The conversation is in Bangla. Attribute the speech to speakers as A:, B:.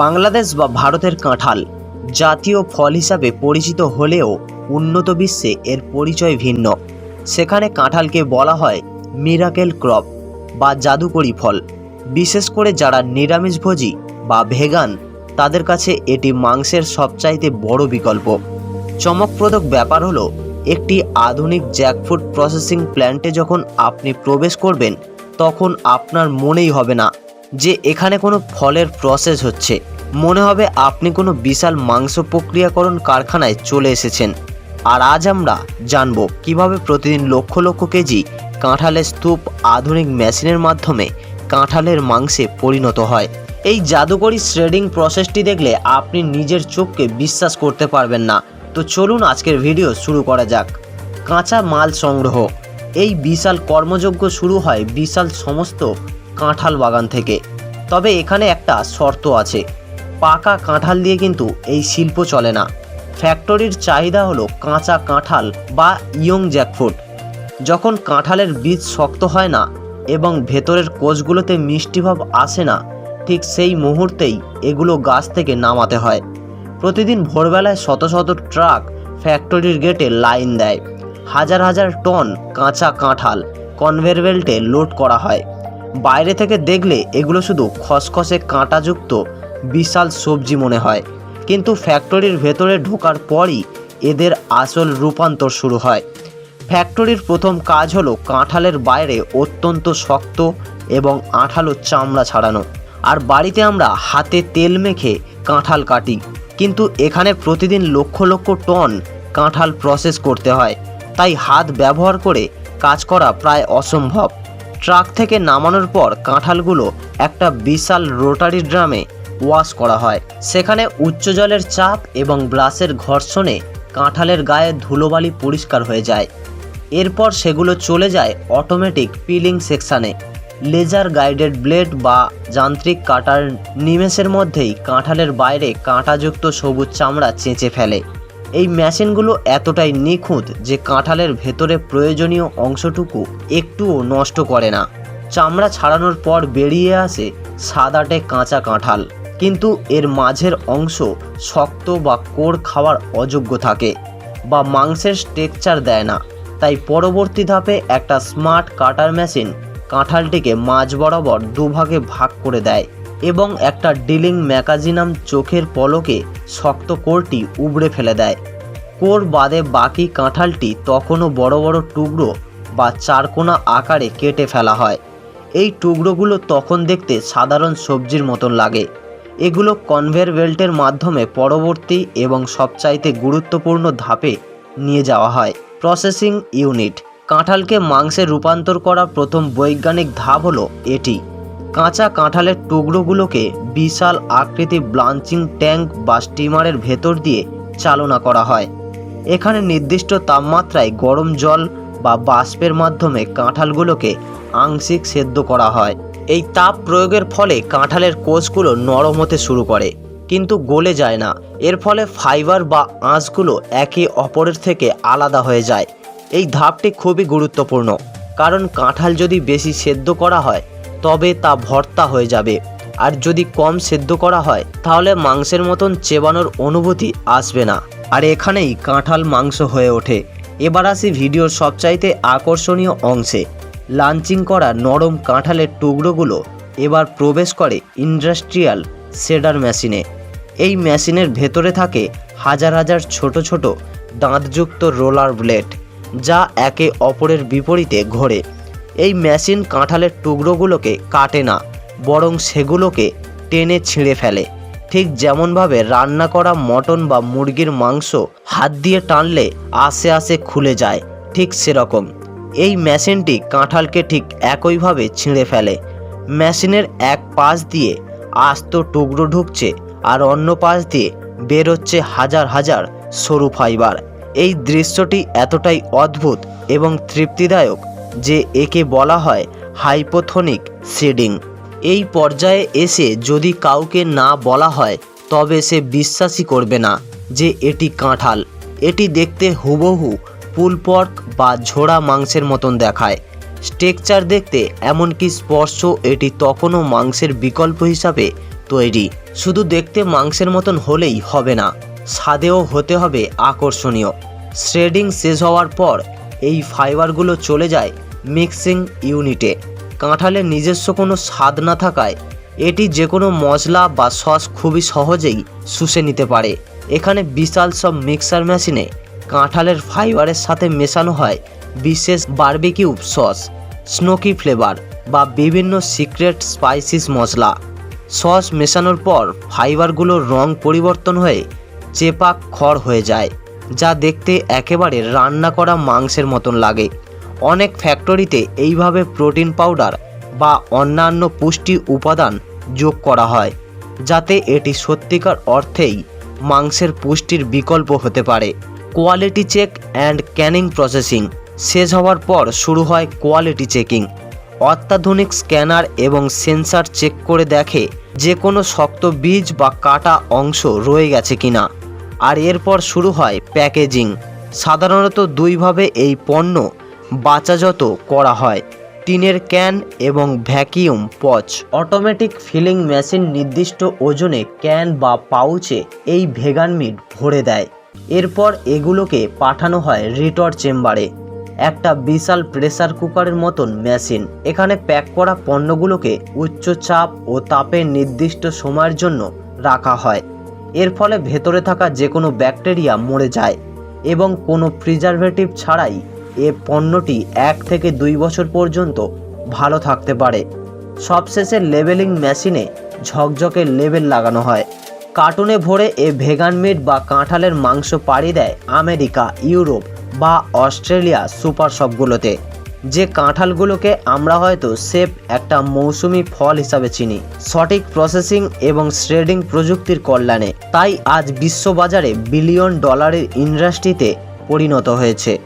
A: বাংলাদেশ বা ভারতের কাঁঠাল জাতীয় ফল হিসাবে পরিচিত হলেও উন্নত বিশ্বে এর পরিচয় ভিন্ন। সেখানে কাঁঠালকে বলা হয় মিরাকেল ক্রপ বা জাদুকরি ফল। বিশেষ করে যারা নিরামিষভোজী বা ভেগান, তাদের কাছে এটি মাংসের সবচাইতে বড় বিকল্প। চমকপ্রদক ব্যাপার হলো, একটি আধুনিক জ্যাকফুড প্রসেসিং প্ল্যান্টে যখন আপনি প্রবেশ করবেন, তখন আপনার মনেই হবে না যে এখানে কোনো ফলের প্রসেস হচ্ছে। মনে হবে আপনি কোনো বিশাল মাংস প্রক্রিয়াকরণ কারখানায় চলে এসেছেন। আর আজ আমরা জানব কীভাবে প্রতিদিন লক্ষ লক্ষ কেজি কাঁঠালের স্তূপ আধুনিক মেশিনের মাধ্যমে কাঁঠালের মাংসে পরিণত হয়। এই জাদুকরি শ্রেডিং প্রসেসটি দেখলে আপনি নিজের চোখকে বিশ্বাস করতে পারবেন না। তো চলুন আজকের ভিডিও শুরু করা যাক। কাঁচা মাল সংগ্রহ। এই বিশাল কর্মযজ্ঞ শুরু হয় বিশাল সমস্ত কাঁঠাল বাগান থেকে। তবে এখানে একটা শর্ত আছে। পাকা কাঁঠাল দিয়ে কিন্তু এই শিল্প চলে না। ফ্যাক্টরির চাহিদা হলো কাঁচা কাঁঠাল বা ইয়ং জ্যাকফ্রুট। যখন কাঁঠালের বীজ শক্ত হয় না এবং ভেতরের কোষগুলোতে মিষ্টিভাব আসে না, ঠিক সেই মুহূর্তেই এগুলো গাছ থেকে নামাতে হয়। প্রতিদিন ভোরবেলায় শত শত ট্রাক ফ্যাক্টরির গেটে লাইন দেয়। হাজার হাজার টন কাঁচা কাঁঠাল কনভের বেল্টে লোড করা হয়। বাইরে থেকে দেখলে এগুলো শুধু খসখসে কাঁটাযুক্ত, বিশাল সবজি মনে হয়। কিন্তু ফ্যাক্টরির ভেতরে ঢোকার পরই এদের আসল রূপান্তর শুরু হয়। ফ্যাক্টরির প্রথম কাজ হলো কাঁঠালের বাইরে অত্যন্ত শক্ত এবং আঠালো চামড়া ছাড়ানো। আর বাড়িতে আমরা হাতে তেল মেখে কাঁঠাল কাটি। কিন্তু এখানে প্রতিদিন লক্ষ লক্ষ টন কাঁঠাল প্রসেস করতে হয়। তাই হাত ব্যবহার করে কাজ করা প্রায় অসম্ভব। ট্রাক থেকে নামানোর পর কাঁঠালগুলো একটা বিশাল রোটারি ড্রামে ওয়াশ করা হয়। সেখানে উচ্চ জলের চাপ এবং ব্রাশের ঘর্ষণে কাঁঠালের গায়ে ধুলোবালি পরিষ্কার হয়ে যায়। এরপর সেগুলো চলে যায় অটোমেটিক পিলিং সেকশানে লেজার গাইডেড ব্লেড বা যান্ত্রিক কাটার নিমেষের মধ্যেই কাঁঠালের বাইরে কাঁটাযুক্ত সবুজ চামড়া চেঁচে ফেলে। এই মেশিনগুলো এতটাই নিখুঁত যে কাঁঠালের ভেতরে প্রয়োজনীয় অংশটুকু একটুও নষ্ট করে না। চামড়া ছাড়ানোর পর বেরিয়ে আসে সাদাটে কাঁচা কাঁঠাল। কিন্তু এর মাঝের অংশ শক্ত বা কোর খাওয়ার অযোগ্য থাকে বা মাংসের স্ট্রেকচার দেয় না। তাই পরবর্তী ধাপে একটা স্মার্ট কাটার মেশিন কাঁঠালটিকে মাঝ বরাবর দুভাগে ভাগ করে দেয়। এবং একটা ডিলিং ম্যাকাজিনাম চোখের পলকে শক্ত কোরটি উবড়ে ফেলে দেয়। কোর বাদে বাকি কাঁঠালটি তখনও বড় বড় টুকরো বা চারকোনা আকারে কেটে ফেলা হয়। এই টুকরোগুলো তখন দেখতে সাধারণ সবজির মতন লাগে। এগুলো কনভেয়ার বেল্টের মাধ্যমে পরবর্তী এবং সবচাইতে গুরুত্বপূর্ণ ধাপে নিয়ে যাওয়া হয়। Processing unit. কাঁঠালকে মাংসে রূপান্তর করা প্রথম বৈজ্ঞানিক ধাপ হলো এটি। কাঁচা কাঁঠালের টুকরোগুলোকে বিশাল আকৃতি ব্লাঞ্চিং ট্যাঙ্ক বা স্টিমারের ভেতর দিয়ে চালনা করা হয়। এখানে নির্দিষ্ট তাপমাত্রায় গরম জল বা বাষ্পের মাধ্যমে কাঁঠালগুলোকে আংশিক সেদ্ধ করা হয়। এই তাপ প্রয়োগের ফলে কাঁঠালের কোষগুলো নরম হতে শুরু করে, কিন্তু গলে যায় না। এর ফলে ফাইবার বা আঁশগুলো একে অপরের থেকে আলাদা হয়ে যায়। এই ধাপটি খুবই গুরুত্বপূর্ণ, কারণ কাঁঠাল যদি বেশি সেদ্ধ করা হয় তবে তা ভর্তা হয়ে যাবে। আর যদি কম সেদ্ধ করা হয়, তাহলে মাংসের মতন চেবানোর অনুভূতি আসবে না। আর এখানেই কাঁঠাল মাংস হয়ে ওঠে। এবার আসি ভিডিওর সবচাইতে আকর্ষণীয় অংশে। লাঞ্চিং করা নরম কাঁঠালের টুকরোগুলো এবার প্রবেশ করে ইন্ডাস্ট্রিয়াল সেডার মেশিনে। এই মেশিনের ভেতরে থাকে হাজার হাজার ছোট ছোট দাঁতযুক্ত রোলার ব্লেড, যা একে অপরের বিপরীতে ঘোরে। এই মেশিন কাঁঠালের টুকরোগুলোকে কাটে না, বরং সেগুলোকে টেনে ছিঁড়ে ফেলে। ঠিক যেমনভাবে রান্না করা মটন বা মুরগির মাংস হাত দিয়ে টানলে আস্তে আস্তে খুলে যায়, ঠিক সেরকম। এই মেশিনটি কাঁঠালকে ঠিক একইভাবে ছিঁড়ে ফেলে। মেশিনের এক পাশ দিয়ে আস্ত টুকরো ঢুকছে আর অন্য পাশ দিয়ে বেরোচ্ছে হাজার হাজার সরু ফাইবার। এই দৃশ্যটি এতটাই অদ্ভুত এবং তৃপ্তিদায়ক যে একে বলা হয় হাইপোথনিক সিডিং। এই পর্যায়ে এসে যদি কাউকে না বলা হয়, তবে সে বিশ্বাসই করবে না যে এটি কাঁঠাল। এটি দেখতে হুবহু পুলপর্ক বা ঝোড়া মাংসের মতন দেখায়। স্ট্রেকচার দেখতে এমনকি স্পর্শ এটি তখনও মাংসের বিকল্প হিসাবে তৈরি। শুধু দেখতে মাংসের মতন হলেই হবে না, স্বাদেও হতে হবে আকর্ষণীয়। শ্রেডিং শেষ হওয়ার পর এই ফাইবারগুলো চলে যায় মিক্সিং ইউনিটে। কাঁঠালের নিজস্ব কোনো স্বাদ না থাকায় এটি যে কোনো মশলা বা সস খুবই সহজেই শুষে নিতে পারে। এখানে বিশাল সব মিক্সার মেশিনে কাঁঠালের ফাইবারের সাথে মেশানো হয় বিশেষ বারবিকিউ সস, স্নোকি ফ্লেভার বা বিভিন্ন সিক্রেট স্পাইসিস মশলা। সস মেশানোর পর ফাইবারগুলোর রং পরিবর্তন হয়ে চেপাক খড় হয়ে যায়। যা দেখতে একেবারে রান্না করা মাংসের মতন লাগে। অনেক ফ্যাক্টরিতে এইভাবে প্রোটিন পাউডার বা অন্যান্য পুষ্টি উপাদান যোগ করা হয়, যাতে এটি সত্যিকার অর্থেই মাংসের পুষ্টির বিকল্প হতে পারে। Quality check and canning processing শেষ হওয়ার পর শুরু হয় কোয়ালিটি চেকিং অত্যাধুনিক স্ক্যানার এবং সেন্সার চেক করে দেখে যে কোনো শক্ত বীজ বা কাটা অংশ রয়ে গেছে কিনা। আর এরপর শুরু হয় প্যাকেজিং। সাধারণত দুইভাবে এই পণ্য বাচাযত করা হয়, টিনের ক্যান এবং ভ্যাকিউম পচ। অটোমেটিক ফিলিং মেশিন নির্দিষ্ট ওজনে ক্যান বা পাউচে এই ভেগান মিট ভরে দেয়। এরপর এগুলোকে পাঠানো হয় রিটর চেম্বারে, একটা বিশাল প্রেসার কুকারের মতন মেশিন। এখানে প্যাক করা পণ্যগুলোকে উচ্চ চাপ ও তাপের নির্দিষ্ট সময়ের জন্য রাখা হয়। এর ফলে ভেতরে থাকা যে কোনো ব্যাকটেরিয়া মরে যায় এবং কোনো প্রিজারভেটিভ ছাড়াই এ পণ্যটি এক থেকে দুই বছর পর্যন্ত ভালো থাকতে পারে। সবশেষে লেবেলিং মেশিনে ঝকঝকে লেবেল লাগানো হয়। কার্টুনে ভরে এ ভেগান মিট বা কাঁঠালের মাংস পাড়ি দেয় আমেরিকা, ইউরোপ বা অস্ট্রেলিয়া সুপার শপগুলোতে যে কাঁঠালগুলোকে আমরা হয়তো সেফ একটা মৌসুমি ফল হিসাবে চিনি, সঠিক প্রসেসিং এবং শ্রেডিং প্রযুক্তির কল্যাণে, তাই আজ বিশ্ববাজারে বিলিয়ন ডলারের ইন্ডাস্ট্রিতে পরিণত হয়েছে।